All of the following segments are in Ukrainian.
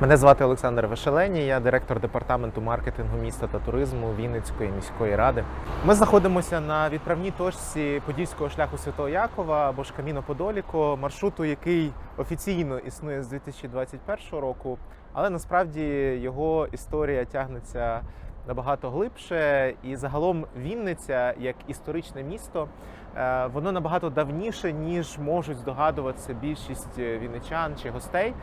Мене звати Олександр Вешелені, я директор департаменту маркетингу міста та туризму Вінницької міської ради. Ми знаходимося на відправній точці подільського шляху Святого Якова або ж Каміно Подоліко, маршруту, який офіційно існує з 2021 року, але насправді його історія тягнеться набагато глибше. І загалом Вінниця як історичне місто, е, воно набагато давніше, ніж можуть здогадуватися більшість вінничан чи гостей.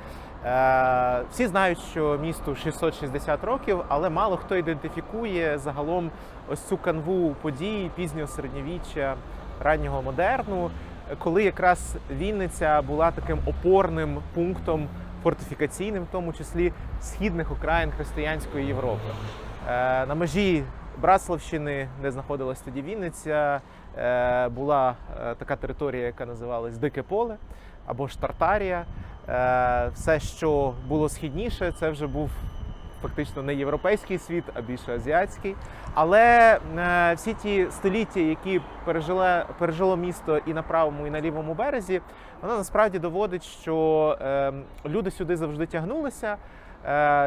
Е, Всі знають, що місту 660 років, але мало хто ідентифікує загалом ось цю канву подій пізнього середньовіччя, раннього модерну, коли якраз Вінниця була таким опорним пунктом фортифікаційним, в тому числі східних окраїн християнської Європи. Е, На межі Братславщини, де знаходилась тоді Вінниця, е, була така територія, яка називалась Дике Поле або ж Тартарія. Е, Все, що було східніше, це вже був фактично не європейський світ, а більше азіатський. Але е, всі ті століття, які пережило, пережило місто і на правому, і на лівому березі, воно насправді доводить, що е, люди сюди завжди тягнулися.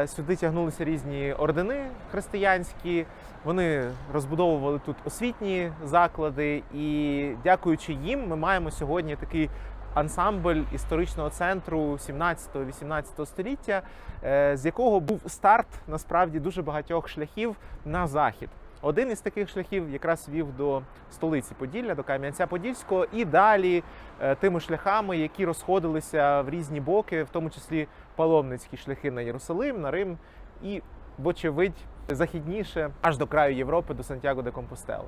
Сюди тягнулися різні ордени християнські. Вони розбудовували тут освітні заклади, і дякуючи їм, ми маємо сьогодні такий ансамбль історичного центру 17-18 століття, е, з якого був старт насправді дуже багатьох шляхів на захід. Один із таких шляхів якраз вів до столиці Поділля, до Кам'янця-Подільського, і далі е, тими шляхами, які розходилися в різні боки, в тому числі паломницькі шляхи на Єрусалим, на Рим і, вочевидь, західніше аж до краю Європи, до Сантьяго де Компостела.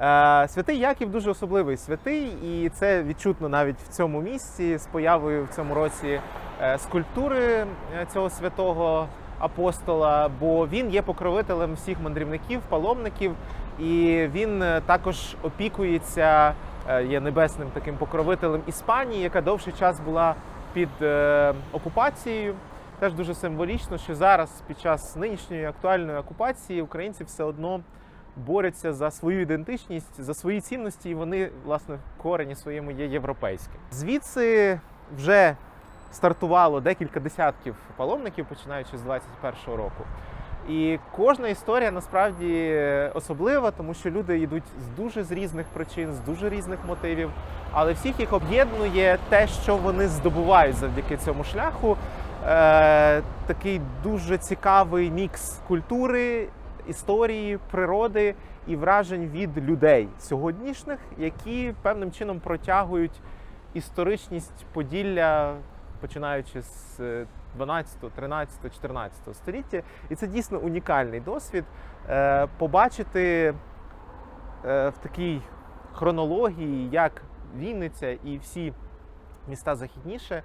Е, Святий Яків дуже особливий святий, і це відчутно навіть в цьому місці з появою в цьому році е, скульптури е, цього святого апостола, бо він є покровителем всіх мандрівників, паломників, і він також опікується, є небесним таким покровителем Іспанії, яка довший час була під окупацією. Теж дуже символічно, що зараз, під час нинішньої актуальної окупації, українці все одно борються за свою ідентичність, за свої цінності, і вони, власне, в корені своєму є європейські. Звідси вже стартувало декілька десятків паломників, починаючи з 21-го року. І кожна історія насправді особлива, тому що люди йдуть з дуже з різних причин, з дуже різних мотивів. Але всіх їх об'єднує те, що вони здобувають завдяки цьому шляху. Е, такий дуже цікавий мікс культури, історії, природи і вражень від людей сьогоднішніх, які певним чином протягують історичність Поділля, починаючи з е, 12, 13, 14 століття. І це дійсно унікальний досвід е, побачити е, в такій хронології, як Вінниця і всі міста західніше.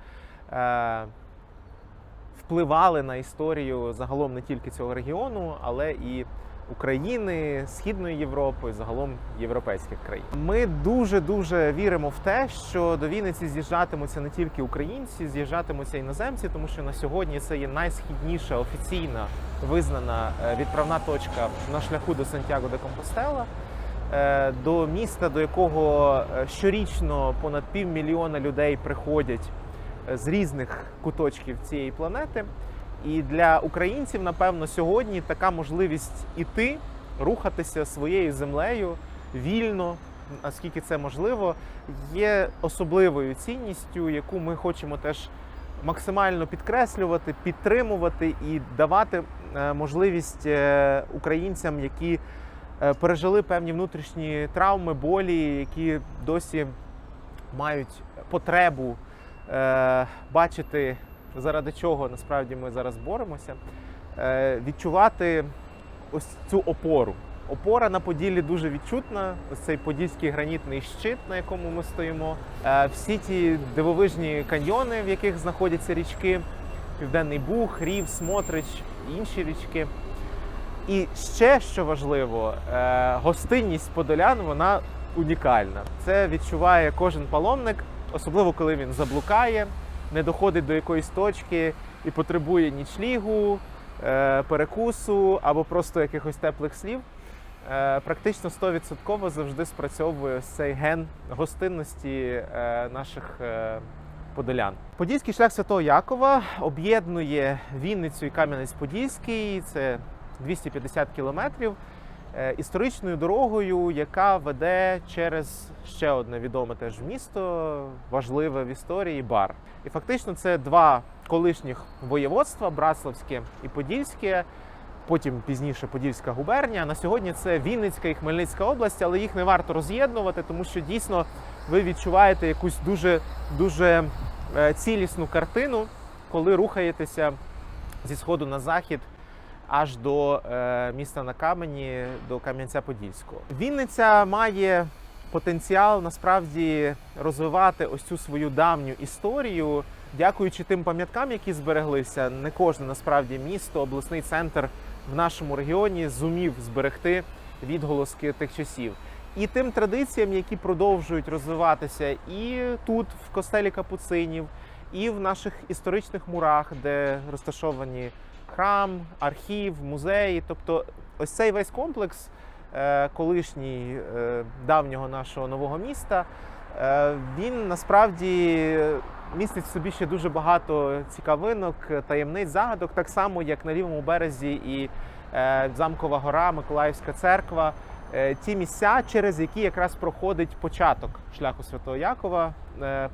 Впливали на історію загалом не тільки цього регіону, але і України, Східної Європи, загалом європейських країн. Ми дуже дуже віримо в те, що до Вінниці з'їжджатимуться не тільки українці, з'їжджатимуться іноземці, тому що на сьогодні це є найсхідніша офіційна визнана е, відправна точка на шляху до Сантьяго де Компостела. е, До міста, до якого е, щорічно понад півмільйона людей приходять з різних куточків цієї планети. І для українців, напевно, сьогодні така можливість іти, рухатися своєю землею вільно, наскільки це можливо, є особливою цінністю, яку ми хочемо теж максимально підкреслювати, підтримувати і давати е, можливість е, українцям, які е, пережили певні внутрішні травми, болі, які досі мають потребу бачити, заради чого насправді ми зараз боремося, е, відчувати ось цю опору. Опора на Поділлі дуже відчутна. Ось цей подільський гранітний щит, на якому ми стоїмо. Е, всі ті дивовижні каньйони, в яких знаходяться річки, Південний Буг, Рів, Смотрич і інші річки. І ще що важливо, е, гостинність подолян вона унікальна. Це відчуває кожен паломник, особливо коли він заблукає, не доходить до якоїсь точки і потребує нічлігу, е, перекусу або просто якихось теплих слів. Е, Практично 100% завжди спрацьовує цей ген гостинності е, наших подолян. Подільський шлях Святого Якова об'єднує Вінницю і Кам'янець-Подільський. Це 250 кілометрів історичною дорогою, яка веде через ще одне відоме теж місто, важливе в історії бар. І фактично це два колишніх воєводства Братславське і Подільське. Потім пізніше Подільська губернія. На сьогодні це Вінницька і Хмельницька область, але їх не варто роз'єднувати, тому що дійсно ви відчуваєте якусь дуже дуже е, цілісну картину, коли рухаєтеся зі сходу на захід аж до е, міста на камені, до Кам'янця-Подільського. Вінниця має потенціал насправді розвивати ось цю свою давню історію, дякуючи тим пам'яткам, які збереглися. Не кожне насправді місто, обласний центр в нашому регіоні зумів зберегти відголоски тих часів. І тим традиціям, які продовжують розвиватися і тут, в костелі Капуцинів, і в наших історичних мурах, де розташовані храм, архів, музеї. Тобто, ось цей весь комплекс е, колишній е, давнього нашого нового міста. е, Він насправді містить в собі ще дуже багато цікавинок, таємниць, загадок, так само як на лівому березі і Замкова гора, Миколаївська церква. Ті місця, через які якраз проходить початок шляху Святого Якова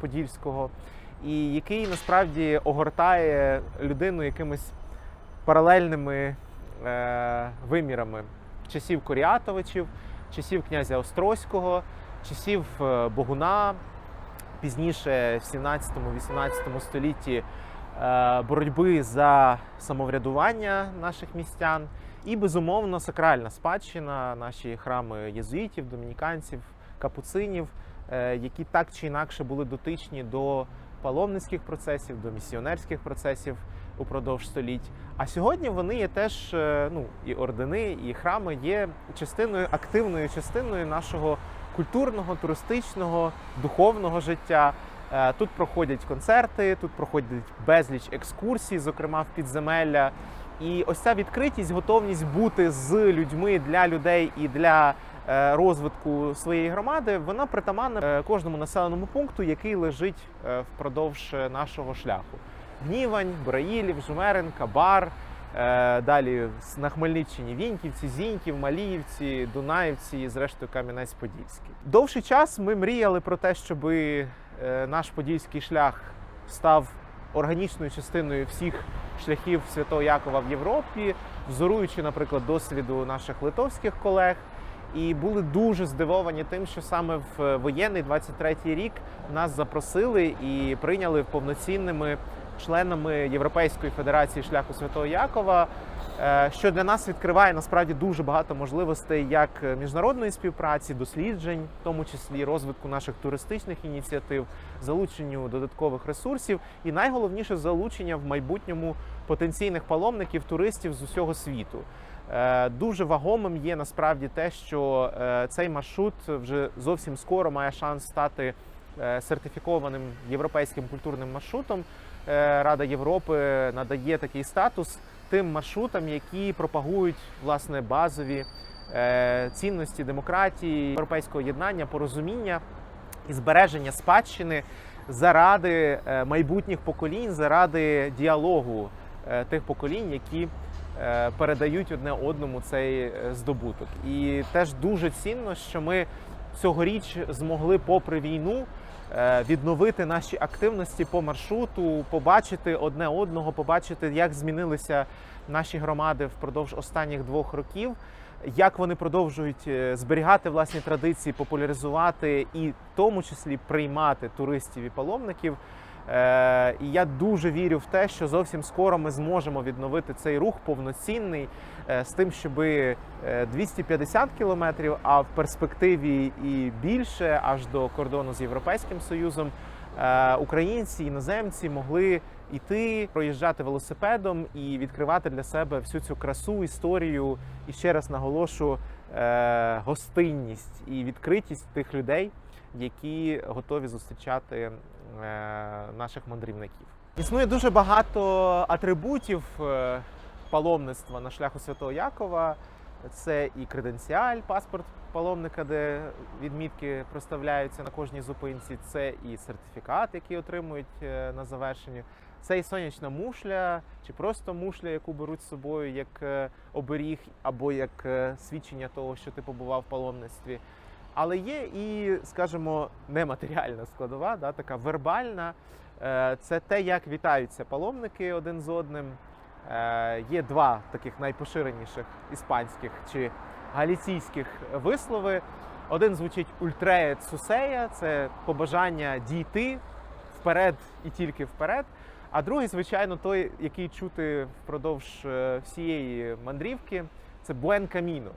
Подільського, і який насправді огортає людину якимись паралельними е, вимірами часів Коріатовичів, часів князя Острозького, часів е, Богуна, пізніше в 17-18 столітті е, боротьби за самоврядування наших містян. І безумовно сакральна спадщина, наші храми єзуїтів, домініканців, капуцинів, е, які так чи інакше були дотичні до паломницьких процесів, до місіонерських процесів упродовж століть. А сьогодні вони є теж е, ну і ордени, і храми є частиною активною частиною нашого культурного, туристичного, духовного життя. Е, Тут проходять концерти, тут проходять безліч екскурсій, зокрема в підземелля. І ось ця відкритість, готовність бути з людьми для людей і для е, розвитку своєї громади, вона притаманна кожному населеному пункту, який лежить впродовж нашого шляху. Гнівань, Браїлів, Жмеренка, Бар. е, Далі на Хмельниччині Віньківці, Зіньків, Маліївці, Дунаївці і зрештою Кам'янець-Подільський. Довший час ми мріяли про те, щоб наш подільський шлях став органічною частиною всіх шляхів Святого Якова в Європі, взоруючи, наприклад, досвіду наших литовських колег. І були дуже здивовані тим, що саме в воєнний 23-й рік нас запросили і прийняли повноцінними членами Європейської федерації шляху Святого Якова, е, що для нас відкриває насправді дуже багато можливостей як міжнародної співпраці, досліджень, в тому числі розвитку наших туристичних ініціатив, залученню додаткових ресурсів, і найголовніше залучення в майбутньому потенційних паломників, туристів з усього світу. Е, Дуже вагомим є насправді те, що е, цей маршрут вже зовсім скоро має шанс стати сертифікованим європейським культурним маршрутом. Е, Рада Європи надає такий статус тим маршрутам, які пропагують власне базові е, цінності демократії, європейського єднання, порозуміння і збереження спадщини заради е, майбутніх поколінь, заради діалогу тих поколінь, які передають одне одному цей здобуток. І теж дуже цінно, що ми цьогоріч змогли, попри війну, відновити наші активності по маршруту, побачити одне одного, побачити, як змінилися наші громади впродовж останніх двох років. Як вони продовжують е, зберігати власні традиції, популяризувати і в тому числі приймати туристів і паломників. Е, І я дуже вірю в те, що зовсім скоро ми зможемо відновити цей рух повноцінний е, з тим, щоб 250 кілометрів, а в перспективі і більше, аж до кордону з Європейським Союзом, е, українці, іноземці могли йти, проїжджати велосипедом і відкривати для себе всю цю красу, історію. І ще раз наголошу е, гостинність і відкритість тих людей, які готові зустрічати е, наших мандрівників. Існує дуже багато атрибутів е, паломництва на шляху Святого Якова. Це і креденціаль, паспорт паломника, де відмітки проставляються на кожній зупинці. Це і сертифікат, який отримують е, на завершенні. Це і сонячна мушля, чи просто мушля, яку беруть з собою як е, оберіг, або як е, свідчення того, що ти побував в паломництві. Але є і, скажімо, нематеріальна складова, да, така вербальна. Е, Це те, як вітаються паломники один з одним. Е, Є два таких найпоширеніших іспанських чи галіційських вислови. Один звучить ультреет сусея, це побажання дійти вперед і тільки вперед. А другий, звичайно, той, який чути впродовж е, всієї мандрівки, це буен каміно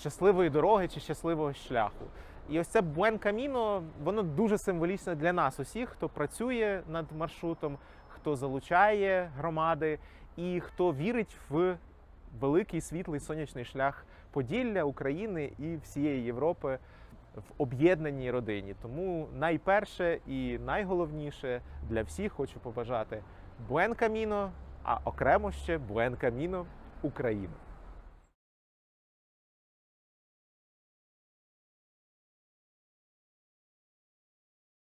щасливої дороги чи щасливого шляху. І ось це буен каміно, воно дуже символічне для нас, усіх, хто працює над маршрутом, хто залучає громади і хто вірить в великий світлий сонячний шлях Поділля, України і всієї Європи в об'єднаній родині. Тому найперше і найголовніше для всіх хочу побажати буен каміно, а окремо ще буен каміно Україна.